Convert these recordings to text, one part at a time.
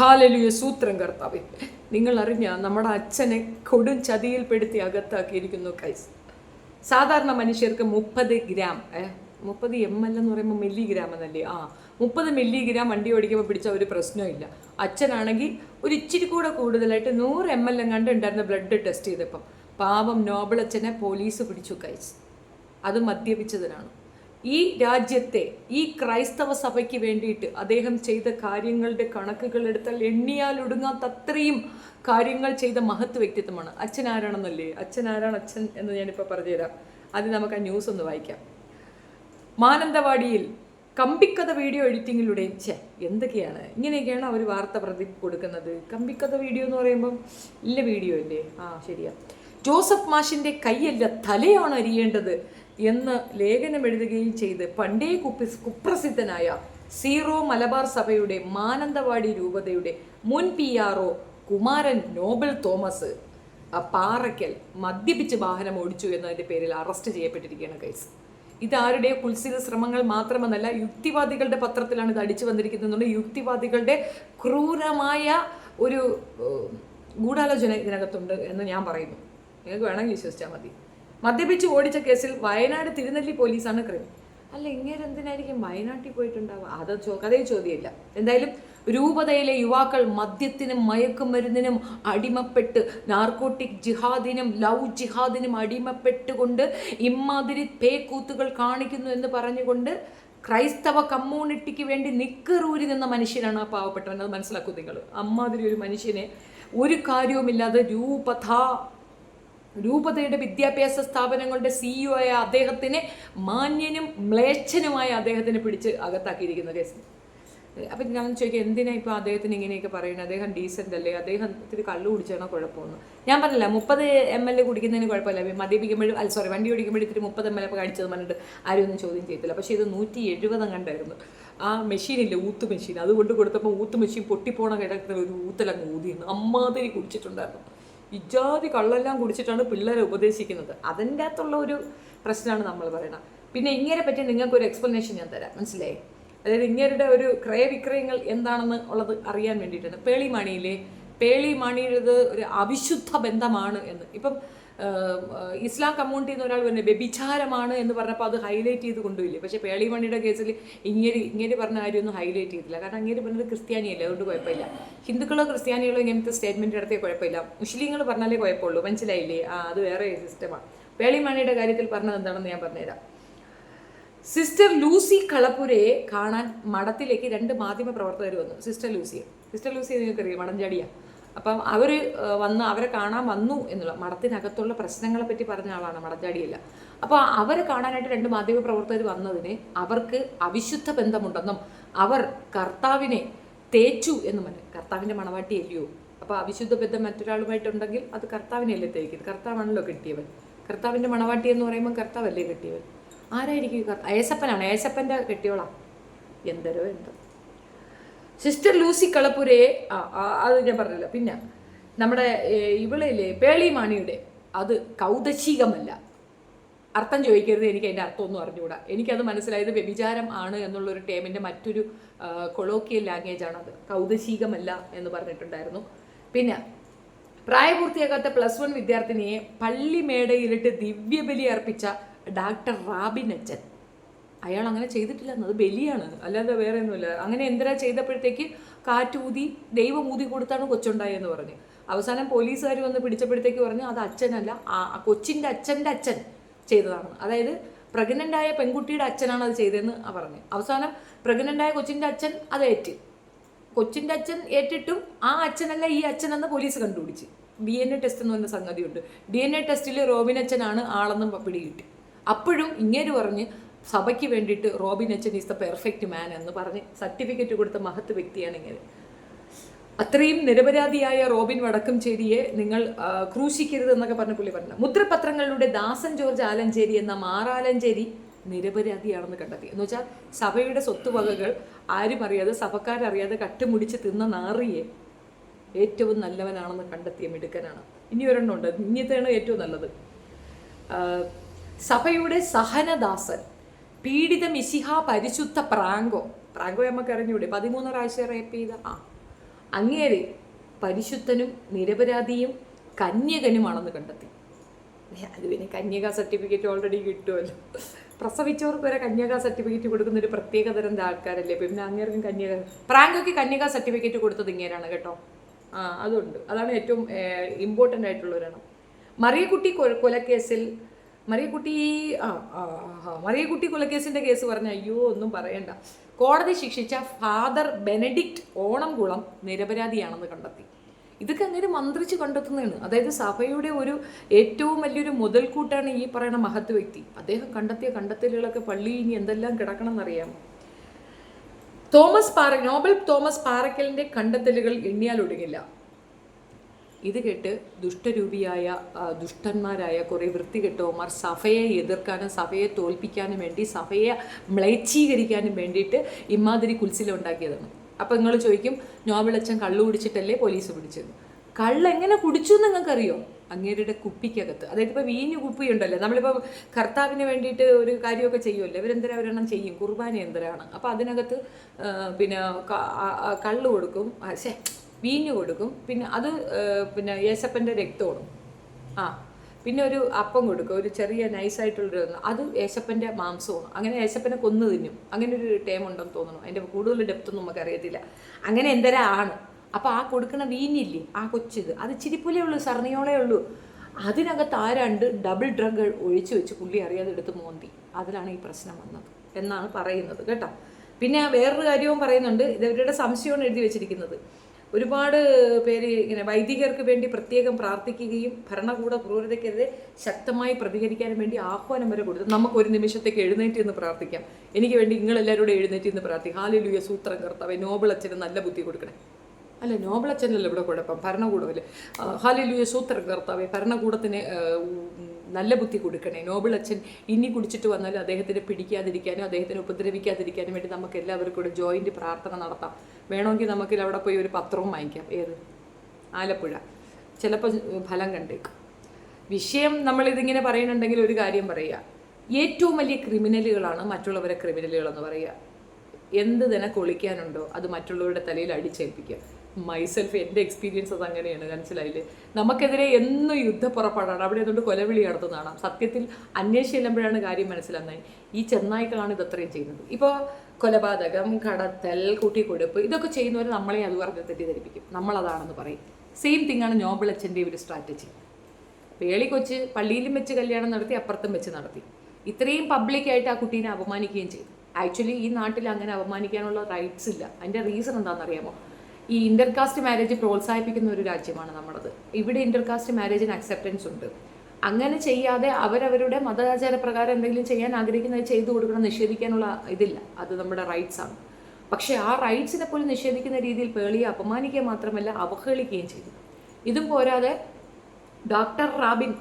ഹാലലുയ സൂത്രം കർത്താവേ. നിങ്ങൾ അറിഞ്ഞ നമ്മുടെ അച്ഛനെ കൊടും ചതിയിൽപ്പെടുത്തി അകത്താക്കിയിരിക്കുന്നു കൈസ്. സാധാരണ മനുഷ്യർക്ക് മുപ്പത് ഗ്രാം മുപ്പത് എം എൽ എന്ന് പറയുമ്പോൾ മില്ലിഗ്രാം എന്നല്ലേ? ആ മുപ്പത് മില്ലിഗ്രാം വണ്ടി ഓടിക്കുമ്പോൾ പിടിച്ച ഒരു പ്രശ്നമില്ല. അച്ഛനാണെങ്കിൽ ഒരു ഇച്ചിരി കൂടെ കൂടുതലായിട്ട് നൂറ് എം എൽ എങ്ങാണ്ട് ഉണ്ടായിരുന്ന ബ്ലഡ് ടെസ്റ്റ് ചെയ്തപ്പം പാവം നോബിൾ അച്ഛനെ പോലീസ് പിടിച്ചു കൈസ്. അത് മദ്യപിച്ചതിനാണ്. ഈ രാജ്യത്തെ ഈ ക്രൈസ്തവ സഭയ്ക്ക് വേണ്ടിയിട്ട് അദ്ദേഹം ചെയ്ത കാര്യങ്ങളുടെ കണക്കുകൾ എടുത്താൽ എണ്ണിയാൽ ഒടുങ്ങാത്ത അത്രയും കാര്യങ്ങൾ ചെയ്ത മഹത്വ വ്യക്തിത്വമാണ്. അച്ഛൻ ആരാണെന്നല്ലേ അച്ഛൻ ആരാണ് അച്ഛൻ എന്ന് ഞാനിപ്പോൾ പറഞ്ഞുതരാം. അത് നമുക്ക് ആ ന്യൂസ് ഒന്ന് വായിക്കാം. മാനന്തവാടിയിൽ കമ്പിക്കഥ വീഡിയോ എഡിറ്റിങ്ങിലൂടെ ചെ എന്തൊക്കെയാണ്? ഇങ്ങനെയൊക്കെയാണ് അവർ വാർത്ത പ്രതി കൊടുക്കുന്നത്. കമ്പിക്കഥ വീഡിയോ എന്ന് പറയുമ്പം ഇല്ല വീഡിയോ അല്ലേ ആ ശരിയാ. ജോസഫ് മാഷിന്റെ കൈയല്ല തലയാണ് അരിയേണ്ടത്. എന്ന് ലേഖനം എഴുതുകയും ചെയ്ത് പണ്ടേ കുപ്പി കുപ്രസിദ്ധനായ സീറോ മലബാർ സഭയുടെ മാനന്തവാടി രൂപതയുടെ മുൻ പി ആർ ഒ കുമാരൻ നോബൽ തോമസ് പാറയ്ക്കൽ മദ്യപിച്ച് വാഹനം ഓടിച്ചു എന്നതിന്റെ പേരിൽ അറസ്റ്റ് ചെയ്യപ്പെട്ടിരിക്കുകയാണ് കേസ് ഇതാരുടെ കുൽസിത ശ്രമങ്ങൾ മാത്രമെന്നല്ല യുക്തിവാദികളുടെ പത്രത്തിലാണ് ഇത് അടിച്ചു വന്നിരിക്കുന്നത് യുക്തിവാദികളുടെ ക്രൂരമായ ഒരു ഗൂഢാലോചന ഇതിനകത്തുണ്ട് എന്ന് ഞാൻ പറയുന്നു. നിങ്ങൾക്ക് വേണമെങ്കിൽ വിശ്വസിച്ചാൽ മതി. മദ്യപിച്ച് ഓടിച്ച കേസിൽ വയനാട് തിരുനെല്ലി പോലീസാണ് ക്രൈം അല്ല ഇങ്ങനെ എന്തിനായിരിക്കും വയനാട്ടിൽ പോയിട്ടുണ്ടാവുക? അത് ചോ കഥയും ചോദ്യമില്ല. എന്തായാലും രൂപതയിലെ യുവാക്കൾ മദ്യത്തിനും മയക്കുമരുന്നിനും അടിമപ്പെട്ട് നാർക്കോട്ടിക് ജിഹാദിനും ലവ് ജിഹാദിനും അടിമപ്പെട്ടുകൊണ്ട് ഇമ്മാതിരി പേക്കൂത്തുകൾ കാണിക്കുന്നു എന്ന് പറഞ്ഞുകൊണ്ട് ക്രൈസ്തവ കമ്മ്യൂണിറ്റിക്ക് വേണ്ടി നിക്കറൂരി നിന്ന മനുഷ്യനാണ് ആ പാവപ്പെട്ടവൻ. അത് മനസ്സിലാക്കൂ നിങ്ങൾ. അമ്മാതിരി ഒരു മനുഷ്യനെ ഒരു കാര്യവുമില്ലാതെ രൂപഥ രൂപതയുടെ വിദ്യാഭ്യാസ സ്ഥാപനങ്ങളുടെ സിഇഒ ആയ അദ്ദേഹത്തിനെ മാന്യനും മ്ലേച്ഛനുമായ അദ്ദേഹത്തിനെ പിടിച്ച് അകത്താക്കിയിരിക്കുന്ന കേസ്. അപ്പം ഞാൻ ചോദിക്കുക എന്തിനാ ഇപ്പോൾ അദ്ദേഹത്തിന് ഇങ്ങനെയൊക്കെ പറയുന്നത്? അദ്ദേഹം ഡീസന്റ് അല്ലേ? അദ്ദേഹം ഇത്തിരി കള്ള് കുടിച്ചാണോ കുഴപ്പമൊന്നും? ഞാൻ പറഞ്ഞില്ല മുപ്പത് എം എൽ എ കുടിക്കുന്നതിന് കുഴപ്പമില്ല. മദ്യപിക്കുമ്പോഴും അല്ല സോറി വണ്ടി ഓടിക്കുമ്പോഴും ഇത്തിരി മുപ്പത് എം എൽ ഒക്കെ കഴിച്ചത് പറഞ്ഞിട്ട് ആരും ഒന്നും ചോദ്യം ചെയ്യത്തില്ല. പക്ഷേ ഇത് നൂറ്റി എഴുപത് കണ്ടായിരുന്നു ആ മെഷീനില്ല ഊത്ത് മെഷീൻ അതുകൊണ്ട് കൊടുത്തപ്പോൾ ഊത്ത് മെഷീൻ പൊട്ടിപ്പോണ കിടക്കുന്ന ഒരു ഊത്തലങ്ങ് ഊതിയിരുന്നു അമ്മാതിരി കുടിച്ചിട്ടുണ്ടായിരുന്നു. ഇജാതി കള്ളെല്ലാം കുടിച്ചിട്ടാണ് പിള്ളേരെ ഉപദേശിക്കുന്നത്. അതിന്റെ അകത്തുള്ള ഒരു പ്രശ്നമാണ് നമ്മൾ പറയുന്നത് പിന്നെ ഇങ്ങനെ പറ്റി നിങ്ങൾക്ക് ഒരു എക്സ്പ്ലനേഷൻ ഞാൻ തരാം. മനസ്സിലായി? അതായത് ഇങ്ങരുടെ ഒരു ക്രയവിക്രയങ്ങൾ എന്താണെന്ന് ഉള്ളത് അറിയാൻ വേണ്ടിയിട്ടാണ്. പേളിമാണിയിലെ പേളിമാണിയുടേത് ഒരു അവിശുദ്ധ ബന്ധമാണ് എന്ന്. ഇപ്പം ഇസ്ലാം കമ്മ്യൂണിറ്റി എന്ന് ഒരാൾ പറഞ്ഞു വ്യഭിചാരമാണ് എന്ന് പറഞ്ഞപ്പോൾ അത് ഹൈലൈറ്റ് ചെയ്ത് കൊണ്ടുപോയില്ലേ പക്ഷേ പേളിമണിയുടെ കേസിൽ ഇങ്ങനെ ഇങ്ങനെ പറഞ്ഞ കാര്യമൊന്നും ഹൈലൈറ്റ് ചെയ്തില്ല. കാരണം അങ്ങനെ പറഞ്ഞത് ക്രിസ്ത്യാനിയല്ലേ അതുകൊണ്ട് കുഴപ്പമില്ല. ഹിന്ദുക്കളോ ക്രിസ്ത്യാനികളോ ഇങ്ങനത്തെ സ്റ്റേറ്റ്മെന്റ് നടത്തിയ കുഴപ്പമില്ല. മുസ്ലിങ്ങൾ പറഞ്ഞാലേ കുഴപ്പമുള്ളൂ. മനസ്സിലായില്ലേ? ആ അത് വേറെ സിസ്റ്റമാണ്. പേളിമണിയുടെ കാര്യത്തിൽ പറഞ്ഞത് എന്താണെന്ന് ഞാൻ പറഞ്ഞുതരാം. സിസ്റ്റർ ലൂസി കളപ്പുരയെ കാണാൻ മഠത്തിലേക്ക് രണ്ട് മാധ്യമ പ്രവർത്തകർ വന്നു. സിസ്റ്റർ ലൂസിയെ. സിസ്റ്റർ ലൂസിയെ നിങ്ങൾക്കറിയാം? മടഞ്ചാടിയ. അപ്പം അവർ വന്ന് അവരെ കാണാൻ വന്നു എന്നുള്ള മഠത്തിനകത്തുള്ള പ്രശ്നങ്ങളെ പറ്റി പറഞ്ഞ ആളാണ് മടഞ്ചാടിയല്ല അപ്പോൾ അവരെ കാണാനായിട്ട് രണ്ട് മാധ്യമ പ്രവർത്തകർ വന്നതിന് അവർക്ക് അവിശുദ്ധ ബന്ധമുണ്ടെന്നും അവർ കർത്താവിനെ തേച്ചു എന്നും പറഞ്ഞു. കർത്താവിന്റെ മണവാട്ടി അല്ലയോ? അപ്പോൾ അവിശുദ്ധ ബന്ധം മറ്റൊരാളുമായിട്ടുണ്ടെങ്കിൽ അത് കർത്താവിനെയല്ലേ തേക്കുന്നത് കർത്താവാണല്ലോ കെട്ടിയവൻ. കർത്താവിന്റെ മണവാട്ടി എന്ന് പറയുമ്പോൾ കർത്താവല്ലേ കെട്ടിയവൻ? ആരായിരിക്കും ഏസപ്പനാണ് ഏസപ്പന്റെ കെട്ടിയോളാം? എന്തരോ എന്തോ. സിസ്റ്റർ ലൂസി കളപ്പുരയെ അത് ഞാൻ പറഞ്ഞില്ല. പിന്നെ നമ്മുടെ ഇവളില്ലേ പേളി മാണിയുടെ അത് കൗതശികമല്ല. അർത്ഥം ചോദിക്കരുത് എനിക്ക് അതിന്റെ അർത്ഥമൊന്നും അറിഞ്ഞുകൂടാ. എനിക്കത് മനസ്സിലായത് വ്യഭിചാരം ആണ് എന്നുള്ളൊരു ടേമിന്റെ മറ്റൊരു കൊളോക്കിയൽ ആണത് കൗതശീകമല്ല എന്ന് പറഞ്ഞിട്ടുണ്ടായിരുന്നു. പിന്നെ പ്രായപൂർത്തിയാകാത്ത പ്ലസ് വൺ വിദ്യാർത്ഥിനിയെ പള്ളിമേടയിലിട്ട് ദിവ്യബലി അർപ്പിച്ച ഡാക്ടർ റാബിൻ അച്ചൻ അയാൾ അങ്ങനെ ചെയ്തിട്ടില്ല എന്നത് ബലിയാണ്. അല്ലാതെ വേറെ ഒന്നുമില്ല അങ്ങനെ എന്തിനാ ചെയ്തപ്പോഴത്തേക്ക് കാറ്റൂതി ദൈവം ഊതി കൊടുത്താണ് കൊച്ചുണ്ടായെന്ന് പറഞ്ഞു. അവസാനം പോലീസുകാർ വന്ന് പിടിച്ചപ്പോഴത്തേക്ക് പറഞ്ഞു അത് അച്ഛനല്ല ആ കൊച്ചിന്റെ അച്ഛന്റെ അച്ഛൻ ചെയ്തതാണ്. അതായത് പ്രഗ്നന്റ് ആയ പെൺകുട്ടിയുടെ അച്ഛനാണ് അത് ചെയ്തതെന്ന് പറഞ്ഞു. അവസാനം പ്രഗ്നന്റ് ആയ കൊച്ചിന്റെ അച്ഛൻ അത് ഏറ്റ്. കൊച്ചിന്റെ അച്ഛൻ ഏറ്റിട്ടും ആ അച്ഛനല്ല ഈ അച്ഛനെന്ന് പോലീസ് കണ്ടുപിടിച്ച്. ഡി എൻ എ ടെസ്റ്റ് എന്ന് പറഞ്ഞ സംഗതിയുണ്ട്. ഡി എൻ എ ടെസ്റ്റിൽ റോബിൻ അച്ഛനാണ് ആളെന്നും പിടികിട്ടി. അപ്പോഴും ഇങ്ങേര് പറഞ്ഞ് സഭയ്ക്ക് വേണ്ടിയിട്ട് റോബിൻ അച്ഛൻ ഈസ് ദ പെർഫെക്റ്റ് മാൻ എന്ന് പറഞ്ഞ് സർട്ടിഫിക്കറ്റ് കൊടുത്ത മഹത്ത് വ്യക്തിയാണ് ഇങ്ങനെ. അത്രയും നിരപരാധിയായ റോബിൻ വടക്കംചേരിയെ നിങ്ങൾ ക്രൂശിക്കരുത് എന്നൊക്കെ പറഞ്ഞ പുള്ളി പറഞ്ഞു മുദ്രപത്രങ്ങളിലൂടെ ദാസൻ ജോർജ് ആലഞ്ചേരി എന്ന മാറാലഞ്ചേരി നിരപരാധിയാണെന്ന് കണ്ടെത്തി. എന്ന് വെച്ചാൽ സഭയുടെ സ്വത്തുവകകൾ ആരും അറിയാതെ സഭക്കാരറിയാതെ കട്ടുമുടിച്ച് തിന്ന നാറിയെ ഏറ്റവും നല്ലവനാണെന്ന് കണ്ടെത്തിയ മിടുക്കനാണ്. ഇനി ഒരെണ്ണം ഉണ്ട്. ഇനിയത്തെയാണ് ഏറ്റവും നല്ലത്. സഭയുടെ സഹനദാസൻ പീഡിത മിശിഹ പരിശുദ്ധ പ്രാങ്കോ. പ്രാങ്കോ നമുക്ക് അറിഞ്ഞൂടെ. പതിമൂന്ന് പ്രാവശ്യം റേപ്പ് ചെയ്ത. ആ. അങ്ങേര് പരിശുദ്ധനും നിരപരാധിയും കന്യകനുമാണെന്ന് കണ്ടെത്തി. അത് പിന്നെ കന്യക സർട്ടിഫിക്കറ്റ് ഓൾറെഡി കിട്ടുമല്ലോ പ്രസവിച്ചവർക്ക് വരെ കന്യക സർട്ടിഫിക്കറ്റ് കൊടുക്കുന്ന ഒരു പ്രത്യേക തരം ആൾക്കാരല്ലേ പിന്നെ അങ്ങേർക്കും കന്യക പ്രാങ്കൊക്കെ കന്യക സർട്ടിഫിക്കറ്റ് കൊടുത്തത് ഇങ്ങനെയാണ് കേട്ടോ. ആ അതുണ്ട്. അതാണ് ഏറ്റവും ഇമ്പോർട്ടന്റ് ആയിട്ടുള്ള ഒരെണ്ണം. മറിയക്കുട്ടി കൊലക്കേസിൽ മറിയക്കുട്ടി മറിയക്കുട്ടി കൊലക്കേസിന്റെ കേസ് പറഞ്ഞ അയ്യോ ഒന്നും പറയണ്ട. കോടതി ശിക്ഷിച്ച ഫാദർ ബെനഡിക്റ്റ് ഓണംകുളം നിരപരാധിയാണെന്ന് കണ്ടെത്തി. ഇതൊക്കെ അങ്ങനെ മന്ത്രിച്ച് കണ്ടെത്തുന്നതാണ്. അതായത് സഭയുടെ ഒരു ഏറ്റവും വലിയൊരു മുതൽക്കൂട്ടാണ് ഈ പറയുന്ന മഹത്വ വ്യക്തി. അദ്ദേഹം കണ്ടെത്തിയ കണ്ടെത്തലുകളൊക്കെ പള്ളിയിൽ ഇനി എന്തെല്ലാം കിടക്കണം എന്നറിയാമോ തോമസ് പാറ നോബൽ തോമസ് പാറക്കലിന്റെ കണ്ടെത്തലുകൾ എണ്ണിയാൽ ഒടുങ്ങില്ല. ഇത് കേട്ട് ദുഷ്ടരൂപിയായ ദുഷ്ടന്മാരായ കുറേ വൃത്തികെട്ടവന്മാർ സഭയെ എതിർക്കാനും സഭയെ തോൽപ്പിക്കാനും വേണ്ടി സഭയെ മ്ലേച്ഛീകരിക്കാനും വേണ്ടിയിട്ട് ഇമാതിരി കുൽസിലുണ്ടാക്കിയതാണ് അപ്പം നിങ്ങൾ ചോദിക്കും നോബിളച്ചൻ കള്ളു കുടിച്ചിട്ടല്ലേ പോലീസ് പിടിച്ചത്? കള്ള് എങ്ങനെ കുടിച്ചു എന്ന് നിങ്ങൾക്കറിയോ? അങ്ങേരുടെ കുപ്പിക്കകത്ത്. അതായത് ഇപ്പോൾ വീഞ്ഞു കുപ്പി ഉണ്ടല്ലോ നമ്മളിപ്പോൾ കർത്താവിന് വേണ്ടിയിട്ട് ഒരു കാര്യമൊക്കെ ചെയ്യുമല്ലോ. ഇവരെന്തര ഒരെണ്ണം ചെയ്യും? കുർബാന എന്തരാണ് അപ്പോൾ അതിനകത്ത് പിന്നെ കള്ള് കൊടുക്കും. ശേ വീഞ്ഞു കൊടുക്കും. പിന്നെ അത് പിന്നെ യേശപ്പന്റെ രക്തമാണ് ആ പിന്നെ ഒരു അപ്പം കൊടുക്കും. ഒരു ചെറിയ നൈസായിട്ടുള്ളൊരു അത് യേശപ്പന്റെ മാംസമാണ്. അങ്ങനെ യേശപ്പനെ കൊന്നു തിന്നും. അങ്ങനെ ഒരു ടേം ഉണ്ടെന്ന് തോന്നുന്നു. അതിന്റെ കൂടുതൽ ഡെപ്ത് ഒന്നും നമുക്ക് അറിയത്തില്ല. അങ്ങനെ എന്തരാ ആണ് അപ്പോൾ ആ കൊടുക്കുന്ന വീഞ്ഞില്ലേ ആ കൊച്ചിത്. അത് ചിരിപ്പുലേ ഉള്ളൂ സർണിയോളേ ഉള്ളൂ. അതിനകത്ത് ആ രണ്ട് ഡബിൾ ഡ്രഗ് ഒഴിച്ചു വെച്ച് പുള്ളി അറിയാതെ എടുത്ത് മോന്തി. അതിലാണ് ഈ പ്രശ്നം വന്നത് എന്നാണ് പറയുന്നത് കേട്ടോ. പിന്നെ വേറൊരു കാര്യവും പറയുന്നുണ്ട്. ഇതവരുടെ സംശയമാണ് എഴുതി വെച്ചിരിക്കുന്നത്. ഒരുപാട് പേര് ഇങ്ങനെ വൈദികർക്ക് വേണ്ടി പ്രത്യേകം പ്രാർത്ഥിക്കുകയും ഭരണകൂട ക്രൂരതയ്ക്കെതിരെ ശക്തമായി പ്രതികരിക്കാനും വേണ്ടി ആഹ്വാനം വരെ കൊടുത്തു. നമുക്ക് ഒരു നിമിഷത്തേക്ക് എഴുന്നേറ്റ് എന്ന് പ്രാർത്ഥിക്കാം. എനിക്ക് വേണ്ടി നിങ്ങളെല്ലാവരോട് എഴുന്നേറ്റ് എന്ന് പ്രാർത്ഥിക്കാം. ഹാലിലുയ സൂത്രം കർത്താവെ നോബിൾ നല്ല ബുദ്ധി കൊടുക്കണേ. അല്ല നോബിൾ അച്ഛനല്ല ഇവിടെ കുഴപ്പം ഭരണകൂടമല്ലേ ഹാലിലുയ സൂത്രം കർത്താവെ ഭരണകൂടത്തിന് നല്ല ബുദ്ധി കൊടുക്കണേ. നോബിൾ അച്ഛൻ ഇനി കുടിച്ചിട്ട് വന്നാലും അദ്ദേഹത്തിനെ പിടിക്കാതിരിക്കാനും അദ്ദേഹത്തിനെ ഉപദ്രവിക്കാതിരിക്കാനും വേണ്ടി നമുക്ക് എല്ലാവർക്കും കൂടെ ജോയിന്റ് പ്രാർത്ഥന നടത്താം. വേണമെങ്കിൽ നമുക്ക് അവിടെ പോയി ഒരു പത്രവും വാങ്ങിക്കാം. ഏത്? ആലപ്പുഴ. ചിലപ്പോൾ ഫലം കണ്ടേക്കും. വിഷയം നമ്മളിതിങ്ങനെ പറയുന്നുണ്ടെങ്കിൽ ഒരു കാര്യം പറയുക. ഏറ്റവും വലിയ ക്രിമിനലുകളാണ് മറ്റുള്ളവരെ ക്രിമിനലുകളെന്ന് പറയുക. എന്ത് തന്നെ കൊളിക്കാനുണ്ടോ അത് മറ്റുള്ളവരുടെ തലയിൽ അടിച്ചേൽപ്പിക്കുക. മൈസെൽഫ് എന്റെ എക്സ്പീരിയൻസ് അത് അങ്ങനെയാണ് മനസ്സിലായില്ലേ? നമുക്കെതിരെ എന്നും യുദ്ധപ്പുറപ്പാടാണ്. അവിടെ അതുകൊണ്ട് കൊലവിളി നടത്തുന്നതാണ്. സത്യത്തിൽ അന്വേഷിച്ച് ചെല്ലുമ്പോഴാണ് കാര്യം മനസ്സിലാകുന്നത്. ഈ ചെന്നായ്ക്കളാണ് ഇതത്രയും ചെയ്യുന്നത്. ഇപ്പോൾ കൊലപാതകം കടത്തൽ കൂട്ടിക്കൊടുപ്പ് ഇതൊക്കെ ചെയ്യുന്നവർ നമ്മളെ അത് പറഞ്ഞ് തെറ്റിദ്ധരിപ്പിക്കും. നമ്മളതാണെന്ന് പറയും. സെയിം തിങ് ആണ് നോബിളച്ചന്റെ ഒരു സ്ട്രാറ്റജി വേളി കൊച്ച് പള്ളിയിലും വെച്ച് കല്യാണം നടത്തി അപ്പുറത്തും വെച്ച് നടത്തി. ഇത്രയും പബ്ലിക്കായിട്ട് ആ കുട്ടീനെ അപമാനിക്കുകയും ചെയ്തു. ആക്ച്വലി ഈ നാട്ടിൽ അങ്ങനെ അപമാനിക്കാനുള്ള റൈറ്റ്സ് ഇല്ല. അതിന്റെ റീസൺ എന്താണെന്നറിയാമോ? ഈ ഇന്റർകാസ്റ്റ് മാരേജ് പ്രോത്സാഹിപ്പിക്കുന്ന ഒരു രാജ്യമാണ് നമ്മുടേത് ഇവിടെ ഇന്റർകാസ്റ്റ് മാരേജിന് അക്സെപ്റ്റൻസ് ഉണ്ട്. അങ്ങനെ ചെയ്യാതെ അവരവരുടെ മതാചാര പ്രകാരം എന്തെങ്കിലും ചെയ്യാൻ ആഗ്രഹിക്കുന്നത് ചെയ്തു കൊടുക്കണം നിഷേധിക്കാനുള്ള ഇതില്ല. അത് നമ്മുടെ റൈറ്റ്സ് ആണ്. പക്ഷേ ആ റൈറ്റ്സിനെ പോലും നിഷേധിക്കുന്ന രീതിയിൽ പേളിയെ അപമാനിക്കുക മാത്രമല്ല അവഹേളിക്കുകയും ചെയ്തു. ഇതും പോരാതെ doctor Rabin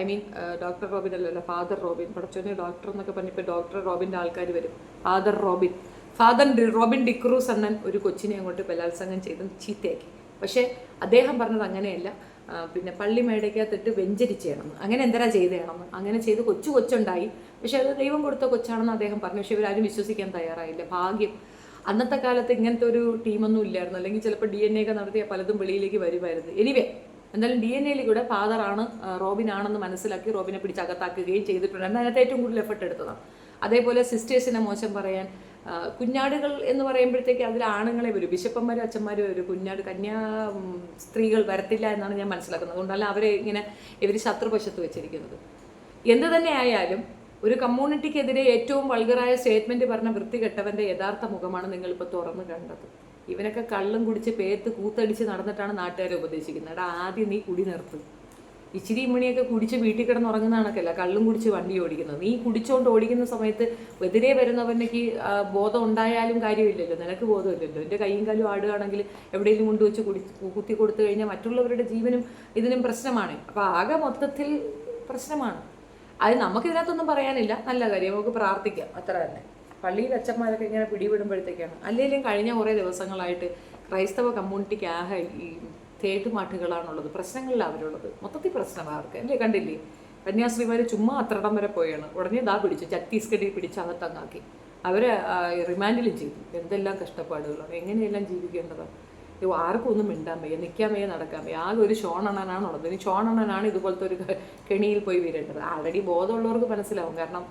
I mean doctor Robin അല്ലല്ലോ ഫാദർ റോബിൻ പടച്ചോനെ ഡോക്ടർ എന്നൊക്കെ പറഞ്ഞപ്പോൾ ഡോക്ടർ റോബിന്റെ ആൾക്കാർ വരും. Father Robin father Robin D'Cruz അണ്ണൻ ഒരു കൊച്ചിനെ അങ്ങോട്ട് ബലാത്സംഗം ചെയ്ത് ചീത്തയാക്കി. പക്ഷേ അദ്ദേഹം പറഞ്ഞത് അങ്ങനെയല്ല. പിന്നെ പള്ളി മേടയ്ക്കകത്തിട്ട് വെഞ്ചരിച്ചേണം അങ്ങനെ എന്തരാ ചെയ്തേണം അങ്ങനെ ചെയ്ത് കൊച്ചു കൊച്ചുണ്ടായി. പക്ഷെ അത് ദൈവം കൊടുത്ത കൊച്ചാണെന്ന് അദ്ദേഹം പറഞ്ഞു. പക്ഷെ ഇവരാരും വിശ്വസിക്കാൻ തയ്യാറായില്ല. ഭാഗ്യം. അന്നത്തെ കാലത്ത് ഇങ്ങനത്തെ ഒരു ടീമൊന്നും ഇല്ലായിരുന്നു. അല്ലെങ്കിൽ ചിലപ്പോൾ ഡി എൻ എ ഒക്കെ നടത്തിയ പലതും വെളിയിലേക്ക് വരുമായിരുന്നു. എനിവേ എന്തായാലും ഡി എൻ എയിൽ കൂടെ ഫാദറാണ് റോബിൻ ആണെന്ന് മനസ്സിലാക്കി റോബിനെ പിടിച്ച് അകത്താക്കുകയും ചെയ്തിട്ടുണ്ട്. അതിനകത്ത് ഏറ്റവും കൂടുതൽ എഫർട്ട് എടുത്തതാണ് അതേപോലെ സിസ്റ്റേഴ്സിനെ മോശം പറയാൻ കുഞ്ഞാടുകൾ എന്ന് പറയുമ്പോഴത്തേക്ക് അതിൽ ആണുങ്ങളെ വരും. ബിഷപ്പന്മാരും അച്ഛന്മാരും ഒരു കുഞ്ഞാട് കന്യാ സ്ത്രീകൾ വരത്തില്ല എന്നാണ് ഞാൻ മനസ്സിലാക്കുന്നത്. അതുകൊണ്ടല്ല അവരെ ഇങ്ങനെ ഇവർ ശത്രുപശത്ത് വെച്ചിരിക്കുന്നത്. എന്ത് തന്നെ ആയാലും ഒരു കമ്മ്യൂണിറ്റിക്കെതിരെ ഏറ്റവും വൾഗറായ സ്റ്റേറ്റ്മെന്റ് പറഞ്ഞ വൃത്തികെട്ടവന്റെ യഥാർത്ഥ മുഖമാണ് നിങ്ങളിപ്പോൾ തുറന്നു കണ്ടത്. ഇവനൊക്കെ കള്ളും കുടിച്ച് പേത്ത് കൂത്തടിച്ച് നടന്നിട്ടാണ് നാട്ടുകാരെ ഉപദേശിക്കുന്നത്. എടാ ആദ്യം നീ കുടി നിർത്ത്. ഇച്ചിരി മണിയൊക്കെ കുടിച്ച് വീട്ടിൽ കിടന്ന് കണക്കല്ല കള്ളും കുടിച്ച് വണ്ടി ഓടിക്കുന്നത് നീ കുടിച്ചോണ്ട് ഓടിക്കുന്ന സമയത്ത് എതിരെ വരുന്നവനക്ക് ബോധം ഉണ്ടായാലും കാര്യമില്ലല്ലോ നിനക്ക് ബോധമില്ലല്ലോ. എന്റെ കൈയും കാലും ആടുകയാണെങ്കിൽ എവിടെയെങ്കിലും കൊണ്ടുവച്ച് കുടി കുത്തി കൊടുത്തു കഴിഞ്ഞാൽ മറ്റുള്ളവരുടെ ജീവനും ഇതിനും പ്രശ്നമാണ്. അപ്പോൾ ആകെ മൊത്തത്തിൽ പ്രശ്നമാണ്. അത് നമുക്ക് ഇതിനകത്തൊന്നും പറയാനില്ല. നല്ല കാര്യം നമുക്ക് പ്രാർത്ഥിക്കാം. അത്ര തന്നെ. പള്ളിയിൽ അച്ഛന്മാരൊക്കെ ഇങ്ങനെ പിടിവിടുമ്പോഴത്തേക്കാണ്. അല്ലെങ്കിലും കഴിഞ്ഞ കുറേ ദിവസങ്ങളായിട്ട് ക്രൈസ്തവ കമ്മ്യൂണിറ്റിക്ക് ആകെ ഈ തേട്ടുമാട്ടുകളാണുള്ളത് പ്രശ്നങ്ങളിലാണ് അവരുള്ളത് മൊത്തത്തിൽ പ്രശ്നമാണ് അവർക്ക്. അല്ലേ? കണ്ടില്ലേ? കന്യാസ്ത്രീമാർ ചുമ്മാ അത്രടം വരെ പോയാണ്. ഉടനെ ദാ പിടിച്ചു ഛത്തീസ്ഗഡിൽ പിടിച്ച് അകത്തങ്ങാക്കി. അവരെ റിമാൻഡിലും ചെയ്തു. എന്തെല്ലാം കഷ്ടപ്പാടുകളാണ്. എങ്ങനെയെല്ലാം ജീവിക്കേണ്ടതാണ് ആർക്കും ഒന്നും മിണ്ടാൻ വയ്യ. നിൽക്കാൻ വയ്യ നടക്കാൻ വയ്യ. ആകെ ഒരു ഷോണണനാണുള്ളത് ഇനി ഷോണണനാണ് ഇതുപോലത്തെ ഒരു കെണിയിൽ പോയി വീഴേണ്ടത് ആൾറെഡി ബോധമുള്ളവർക്ക് മനസ്സിലാവും. കാരണം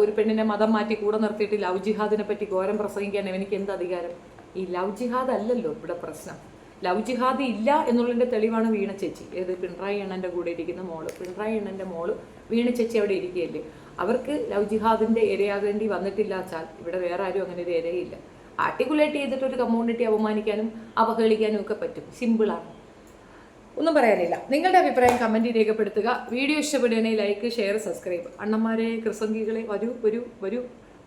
ഒരു പെണ്ണിനെ മതം മാറ്റി കൂടെ നിർത്തിയിട്ട് ലവ് ജിഹാദിനെ പറ്റി ഘോരം പ്രസംഗിക്കാൻ എനിക്ക് എന്ത് അധികാരം? ഈ ലവ് ജിഹാദ് അല്ലല്ലോ ഇവിടെ പ്രശ്നം. ലവ് ജിഹാദ് ഇല്ല എന്നുള്ളതിന്റെ തെളിവാണ് വീണ ചേച്ചി. ഏത് പിണറായി എണ്ണന്റെ കൂടെ ഇരിക്കുന്ന മോൾ. പിണറായി എണ്ണന്റെ മോൾ വീണ ചേച്ചി അവിടെ ഇരിക്കുകയല്ലേ? അവർക്ക് ലവ് ജിഹാദിന്റെ ഇരയാകേണ്ടി വന്നിട്ടില്ല വെച്ചാൽ ഇവിടെ വേറെ ആരും അങ്ങനെ ഒരു ഇരയില്ല. ആർട്ടിക്കുലേറ്റ് ചെയ്തിട്ട് ഒരു കമ്മ്യൂണിറ്റി അപമാനിക്കാനും അവഹേളിക്കാനും ഒക്കെ പറ്റും. സിമ്പിളാണ് ഒന്നും പറയാനില്ല. നിങ്ങളുടെ അഭിപ്രായം കമന്റ് രേഖപ്പെടുത്തുക. വീഡിയോ ഇഷ്ടപ്പെടുകയാണെങ്കിൽ ലൈക്ക് ഷെയർ സബ്സ്ക്രൈബ് അണ്ണന്മാരെ കൃസംഗികളെ വരൂ വരൂ വരൂ.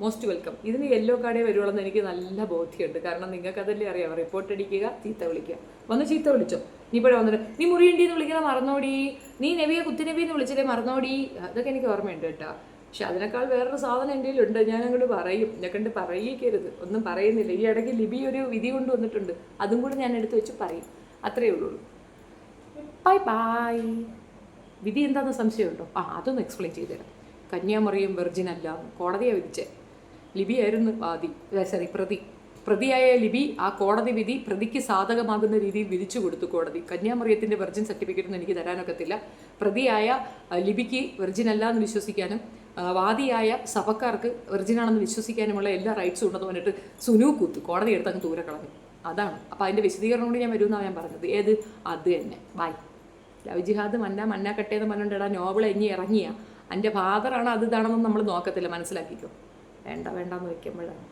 മോസ്റ്റ് വെൽക്കം ഇതിന് യെല്ലോ കാർഡേ വരുവുള്ളൂ എനിക്ക് നല്ല ബോധ്യമുണ്ട്. കാരണം നിങ്ങൾക്ക് അതല്ലേ അറിയാം. റിപ്പോർട്ട് അടിക്കുക ചീത്ത വിളിക്കുക. വന്ന് ചീത്ത വിളിച്ചോ? നീ ഇപ്പോഴെ വന്നിട്ട് നീ മുറിയണ്ടി എന്ന് വിളിക്കണ മറന്നോടി. നീ നബിയെ കുത്തിനബി എന്ന് വിളിച്ചില്ലേ മറന്നോടി. അതൊക്കെ എനിക്ക് ഓർമ്മയുണ്ട് കേട്ടോ. പക്ഷെ അതിനേക്കാൾ വേറൊരു സാധനം എന്റെ ഉണ്ട് ഞാൻ അങ്ങോട്ട് പറയും. എന്നെ കണ്ട് പറയിക്കരുത്. ഒന്നും പറയുന്നില്ല. ഈ ഇടയ്ക്ക് ലിബി ഒരു വിധി കൊണ്ടുവന്നിട്ടുണ്ട് അതും കൂടി ഞാൻ എടുത്തു വെച്ച് പറയും. അത്രയേ ഉള്ളൂ. ബൈ ബൈ വിധി എന്താണെന്ന് സംശയമുണ്ടോ? ആ അതൊന്ന് എക്സ്പ്ലെയിൻ ചെയ്തുതരാം കന്യാമറിയും വെർജിൻ അല്ല വിധിച്ചേ. ലിബി ആയിരുന്നു വാദി സോറി പ്രതി. പ്രതിയായ ലിബി ആ കോടതി വിധി പ്രതിക്ക് സാധകമാകുന്ന രീതിയിൽ വിധിച്ചു കൊടുത്തു കോടതി. കന്യാമറിയത്തിന്റെ വെർജിൻ സർട്ടിഫിക്കറ്റ് ഒന്നും എനിക്ക് തരാനൊക്കത്തില്ല. പ്രതിയായ ലിബിക്ക് വെർജിൻ അല്ല എന്ന് വിശ്വസിക്കാനും വാദിയായ സഭക്കാർക്ക് വെർജിനാണെന്ന് വിശ്വസിക്കാനുമുള്ള എല്ലാ റൈറ്റ്സും ഉണ്ടെന്ന് പറഞ്ഞിട്ട് സുനു കൂത്ത് കോടതി എടുത്ത് അങ്ങ് ദൂരെ കളഞ്ഞു. അതാണ്. അപ്പോൾ അതിന്റെ വിശദീകരണം കൂടി ഞാൻ വരുമെന്നാണ് ഞാൻ പറഞ്ഞത്. ഏത്? അത് തന്നെ. ബൈ ലവ് ജിഹാദ് മന്ന മന്ന കട്ടേന്ന് പറഞ്ഞിട്ടാ നോവൽ ഇനി ഇറങ്ങിയ. എന്റെ ഫാദറാണ് അത് ഇതാണെന്നും നമ്മൾ നോക്കത്തില്ല. മനസ്സിലാക്കിക്കോ. വേണ്ട വേണ്ടാന്ന് വെക്കുമ്പോഴാണ്